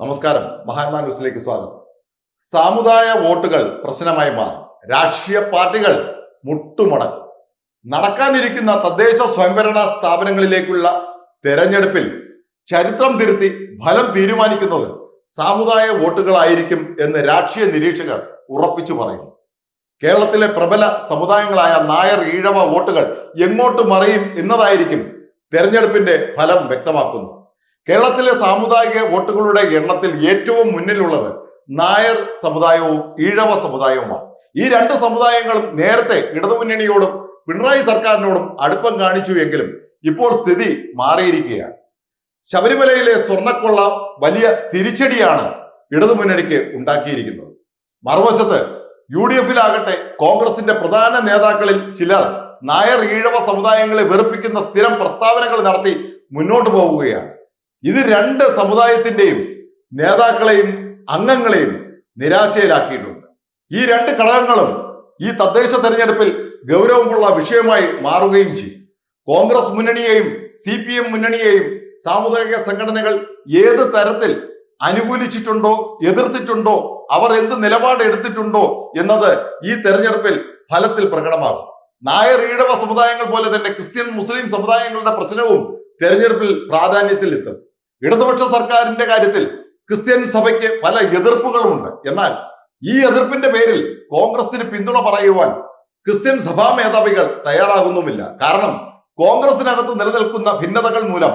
നമസ്കാരം. മഹാത്മാ ന്യൂസിലേക്ക് സ്വാഗതം. സാമുദായ വോട്ടുകൾ പ്രശ്നമായി മാറും. രാഷ്ട്രീയ പാർട്ടികൾ മുട്ടുമടക്കും. നടക്കാനിരിക്കുന്ന തദ്ദേശ സ്വയംഭരണ സ്ഥാപനങ്ങളിലേക്കുള്ള തെരഞ്ഞെടുപ്പിൽ ചരിത്രം തിരുത്തി ഫലം തീരുമാനിക്കുന്നത് സാമുദായ വോട്ടുകളായിരിക്കും എന്ന് രാഷ്ട്രീയ നിരീക്ഷകർ ഉറപ്പിച്ചു പറയുന്നു. കേരളത്തിലെ പ്രബല സമുദായങ്ങളായ നായർ ഈഴവ വോട്ടുകൾ എങ്ങോട്ട് മറയും എന്നതായിരിക്കും തെരഞ്ഞെടുപ്പിന്റെ ഫലം വ്യക്തമാക്കുന്നത്. കേരളത്തിലെ സാമുദായിക വോട്ടുകളുടെ എണ്ണത്തിൽ ഏറ്റവും മുന്നിലുള്ളത് നായർ സമുദായവും ഈഴവ സമുദായവുമാണ്. ഈ രണ്ട് സമുദായങ്ങളും നേരത്തെ ഇടതുമുന്നണിയോടും പിണറായി സർക്കാരിനോടും അടുപ്പം കാണിച്ചു എങ്കിലും ഇപ്പോൾ സ്ഥിതി മാറിയിരിക്കുകയാണ്. ശബരിമലയിലെ സ്വർണക്കൊള്ള വലിയ തിരിച്ചടിയാണ് ഇടതുമുന്നണിക്ക് ഉണ്ടാക്കിയിരിക്കുന്നത്. മറുവശത്ത് യു ഡി എഫിലാകട്ടെ കോൺഗ്രസിന്റെ പ്രധാന നേതാക്കളിൽ ചിലർ നായർ ഈഴവ സമുദായങ്ങളെ വെറുപ്പിക്കുന്ന സ്ഥിരം പ്രസ്താവനകൾ നടത്തി മുന്നോട്ട് പോവുകയാണ്. ഇത് രണ്ട് സമുദായത്തിന്റെയും നേതാക്കളെയും അംഗങ്ങളെയും നിരാശയിലാക്കിയിട്ടുണ്ട്. ഈ രണ്ട് ഘടകങ്ങളും ഈ തദ്ദേശ തെരഞ്ഞെടുപ്പിൽ ഗൗരവമുള്ള വിഷയമായി മാറുകയും ചെയ്യും. കോൺഗ്രസ് മുന്നണിയെയും സി പി എം മുന്നണിയെയും സാമുദായിക സംഘടനകൾ ഏത് തരത്തിൽ അനുകൂലിച്ചിട്ടുണ്ടോ എതിർത്തിട്ടുണ്ടോ അവർ എന്ത് നിലപാട് എടുത്തിട്ടുണ്ടോ എന്നത് ഈ തെരഞ്ഞെടുപ്പിൽ ഫലത്തിൽ പ്രകടമാകും. നായർ ഈഴവ സമുദായങ്ങൾ പോലെ തന്നെ ക്രിസ്ത്യൻ മുസ്ലിം സമുദായങ്ങളുടെ പ്രശ്നവും തെരഞ്ഞെടുപ്പിൽ പ്രാധാന്യത്തിൽ എത്തും ഇടതുപക്ഷ സർക്കാരിന്റെ കാര്യത്തിൽ ക്രിസ്ത്യൻ സഭയ്ക്ക് പല എതിർപ്പുകളുമുണ്ട്. എന്നാൽ ഈ എതിർപ്പിന്റെ പേരിൽ കോൺഗ്രസിന് പിന്തുണ പറയുവാൻ ക്രിസ്ത്യൻ സഭാ മേധാവികൾ തയ്യാറാകുന്നുമില്ല. കാരണം കോൺഗ്രസിനകത്ത് നിലനിൽക്കുന്ന ഭിന്നതകൾ മൂലം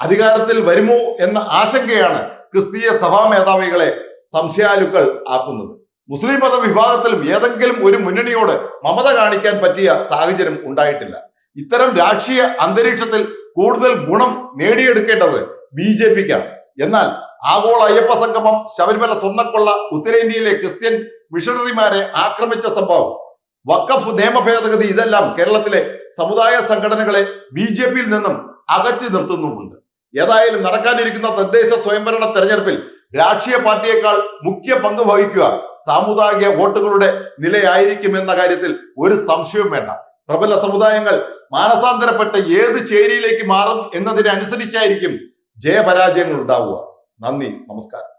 അധികാരത്തിൽ വരുമോ എന്ന ആശങ്കയാണ് ക്രിസ്തീയ സഭാ മേധാവികളെ സംശയാലുക്കൾ ആക്കുന്നത്. മുസ്ലിം മത വിഭാഗത്തിലും ഏതെങ്കിലും ഒരു മുന്നണിയോട് മമത കാണിക്കാൻ പറ്റിയ സാഹചര്യം ഉണ്ടായിട്ടില്ല. ഇത്തരം രാഷ്ട്രീയ അന്തരീക്ഷത്തിൽ കൂടുതൽ ഗുണം നേടിയെടുക്കേണ്ടത് ബി ജെ പിക്കാണ്. എന്നാൽ ആഗോള അയ്യപ്പ സംഗമം ശബരിമല സ്വർണക്കൊള്ള ഉത്തരേന്ത്യയിലെ ക്രിസ്ത്യൻ മിഷണറിമാരെ ആക്രമിച്ച സംഭവം. വക്കഫ് നിയമ ഭേദഗതി ഇതെല്ലാം കേരളത്തിലെ സമുദായ സംഘടനകളെ ബി ജെ പിയിൽ നിന്നും അകറ്റി നിർത്തുന്നുമുണ്ട്. ഏതായാലും നടക്കാനിരിക്കുന്ന തദ്ദേശ സ്വയംഭരണ തെരഞ്ഞെടുപ്പിൽ രാഷ്ട്രീയ പാർട്ടിയേക്കാൾ മുഖ്യ പങ്ക് വഹിക്കുക സാമുദായിക വോട്ടുകളുടെ നിലയായിരിക്കും എന്ന കാര്യത്തിൽ ഒരു സംശയവും വേണ്ട. പ്രബല സമുദായങ്ങൾ മാനസാന്തരപ്പെട്ട ഏത് ചേരിയിലേക്ക് മാറും എന്നതിനനുസരിച്ചായിരിക്കും ജയപരാജയങ്ങൾ ഉണ്ടാവുക നന്ദി നമസ്കാരം.